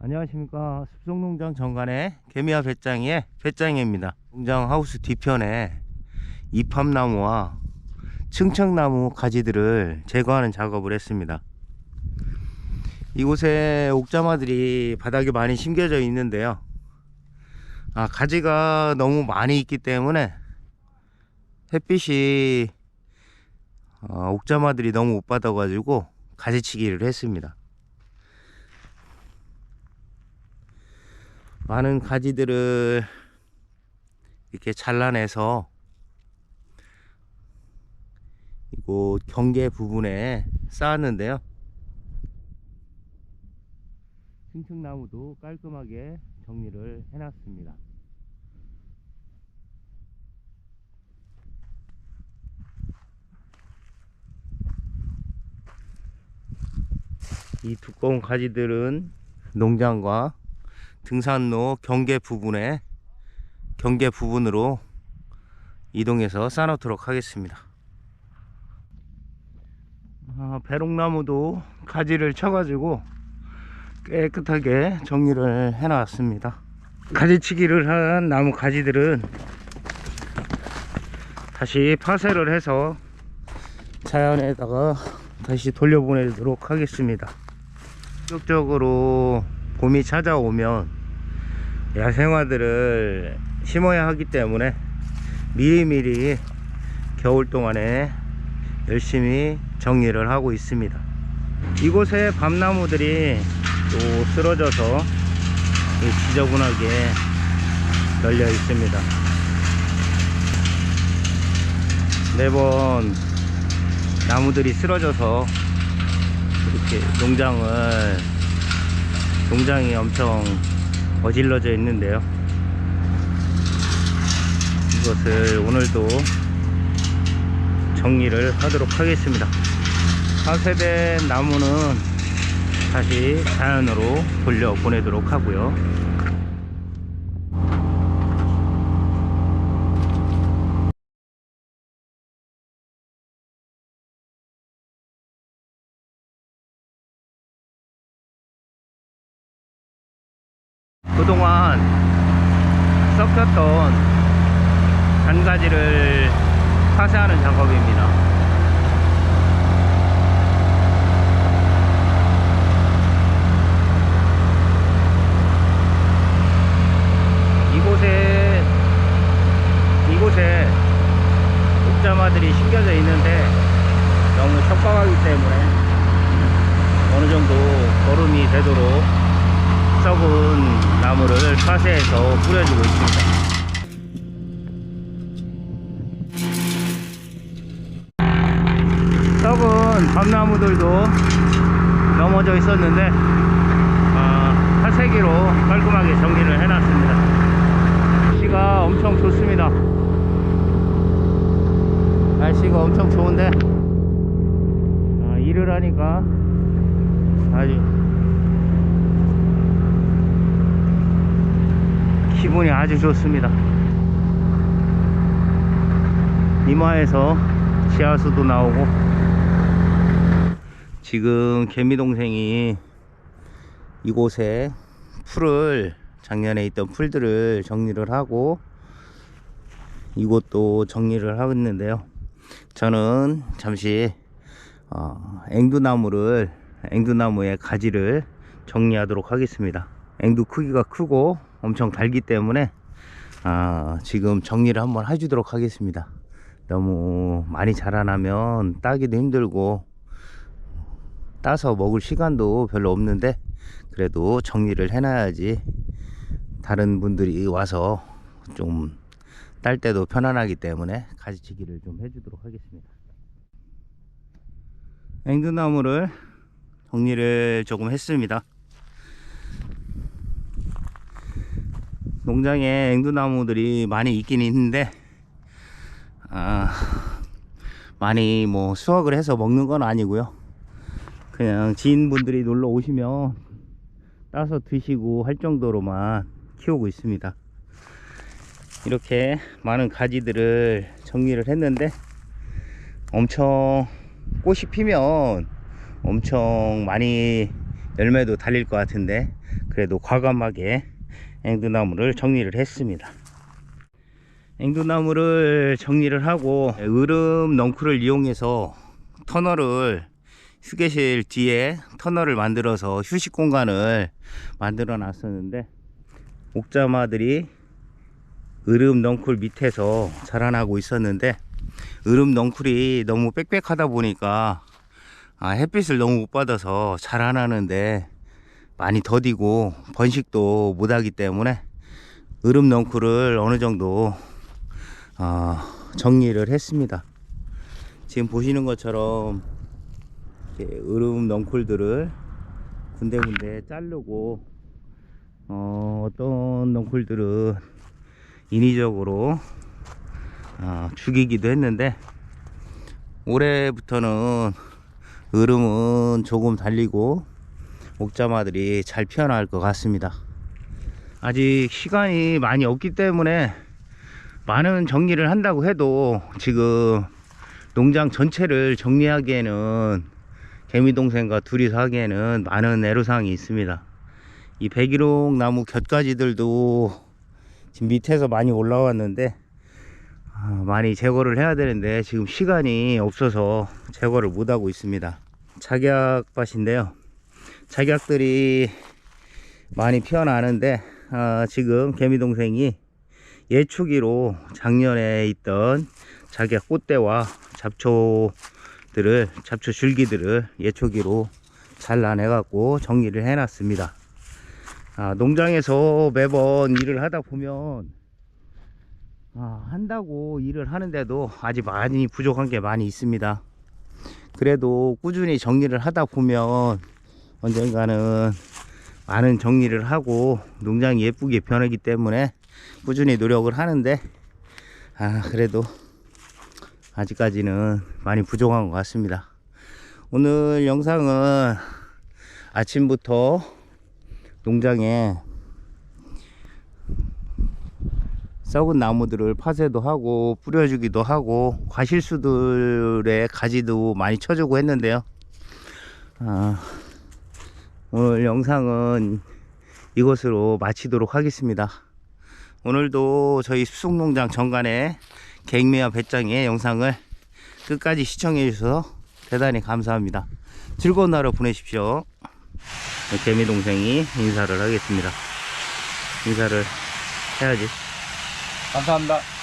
안녕하십니까. 숲속농장 정관의 개미와 배짱이의 배짱이입니다. 농장 하우스 뒤편에 이팝나무와 층청나무 가지들을 제거하는 작업을 했습니다. 이곳에 옥자마들이 바닥에 많이 심겨져 있는데요. 아, 가지가 너무 많이 있기 때문에 햇빛이 어, 옥자마들이 너무 못 받아 가지고 가지치기를 했습니다 많은 가지들을 이렇게 잘라내서 이곳 경계 부분에 쌓았는데요. 층층나무도 깔끔하게 정리를 해놨습니다. 이 두꺼운 가지들은 농장과 등산로 경계 부분에 경계 부분으로 이동해서 쌓아놓도록 하겠습니다. 아, 배롱나무도 가지를 쳐가지고 깨끗하게 정리를 해 놨습니다. 가지치기를 한 나무 가지들은 다시 파쇄를 해서 자연에다가 다시 돌려보내도록 하겠습니다. 본격적으로 봄이 찾아오면 야생화들을 심어야 하기 때문에 미리미리 겨울 동안에 열심히 정리를 하고 있습니다. 이곳에 밤나무들이 또 쓰러져서 이 지저분하게 널려 있습니다. 매번 나무들이 쓰러져서 이렇게 농장을 농장이 엄청 어질러져 있는데요. 이것을 오늘도 정리를 하도록 하겠습니다. 파쇄된 나무는 다시 자연으로 돌려 보내도록 하고요. 그동안 썩혔던 단가지를 파쇄하는 작업입니다. 이곳에 이곳에 옥자마들이 심겨져 있는데 너무 척박하기 때문에 어느 정도 거름이 되도록 썩은 나무를 파쇄해서 뿌려주고 있습니다. 썩은 밤나무들도 넘어져 있었는데 아, 파쇄기로 깔끔하게 정리를 해놨습니다. 날씨가 엄청 좋습니다. 날씨가 엄청 좋은데 아, 일을 하니까 아주 기분이 아주 좋습니다. 이마에서 지하수도 나오고 지금 개미 동생이 이곳에 풀을 작년에 있던 풀들을 정리를 하고 이곳도 정리를 하고 있는데요. 저는 잠시 어, 앵두나무를 앵두나무의 가지를 정리하도록 하겠습니다. 앵두 크기가 크고 엄청 달기 때문에 아, 지금 정리를 한번 해주도록 하겠습니다. 너무 많이 자라나면 따기도 힘들고 따서 먹을 시간도 별로 없는데 그래도 정리를 해놔야지 다른 분들이 와서 좀 딸 때도 편안하기 때문에 가지치기를 좀 해주도록 하겠습니다. 앵두나무를 정리를 조금 했습니다. 농장에 앵두나무들이 많이 있긴 있는데 아, 많이 뭐 수확을 해서 먹는 건 아니고요. 그냥 지인분들이 놀러 오시면 따서 드시고 할 정도로만 키우고 있습니다. 이렇게 많은 가지들을 정리를 했는데 엄청 꽃이 피면 엄청 많이 열매도 달릴 것 같은데 그래도 과감하게 앵두나무를 정리를 했습니다. 앵두나무를 정리를 하고 으름 넝쿨을 이용해서 터널을 휴게실 뒤에 터널을 만들어서 휴식 공간을 만들어 놨었는데 옥자마들이 으름 넝쿨 밑에서 자라나고 있었는데 으름 넝쿨이 너무 빽빽하다 보니까 아, 햇빛을 너무 못 받아서 하는데 많이 더디고 번식도 못하기 때문에 으름 넝쿨을 어느 정도 어, 정리를 했습니다. 지금 보시는 것처럼 으름 넝쿨들을 군데군데 자르고 어, 어떤 넝쿨들은 인위적으로 어, 죽이기도 했는데 올해부터는 으름은 조금 달리고 옥자마들이 잘 피어날 것 같습니다. 아직 시간이 많이 없기 때문에 많은 정리를 한다고 해도 지금 농장 전체를 정리하기에는 개미동생과 둘이서 하기에는 많은 애로사항이 있습니다. 이 백일홍 나무 곁가지들도 지금 밑에서 많이 올라왔는데 아, 많이 제거를 해야 되는데 지금 시간이 없어서 제거를 못하고 있습니다. 작약밭인데요. 작약들이 많이 피어나는데 아, 지금 개미동생이 예초기로 작년에 있던 작약 꽃대와 잡초들을 잡초 줄기들을 예초기로 잘라내 갖고 정리를 해 놨습니다. 아, 농장에서 매번 일을 하다 보면 아, 한다고 일을 하는데도 아직 많이 부족한 게 많이 있습니다. 그래도 꾸준히 정리를 하다 보면 언젠가는 많은 정리를 하고 농장이 예쁘게 변하기 때문에 꾸준히 노력을 하는데 아 그래도 아직까지는 많이 부족한 것 같습니다. 오늘 영상은 아침부터 농장에 썩은 나무들을 파쇄도 하고 뿌려주기도 하고 과실수들의 가지도 많이 쳐주고 했는데요. 아, 오늘 영상은 이것으로 마치도록 하겠습니다. 오늘도 저희 수송농장 정관의 갱미와 배짱의 영상을 끝까지 시청해 주셔서 대단히 감사합니다. 즐거운 하루 보내십시오. 개미 동생이 인사를 하겠습니다. 인사를 해야지. 감사합니다.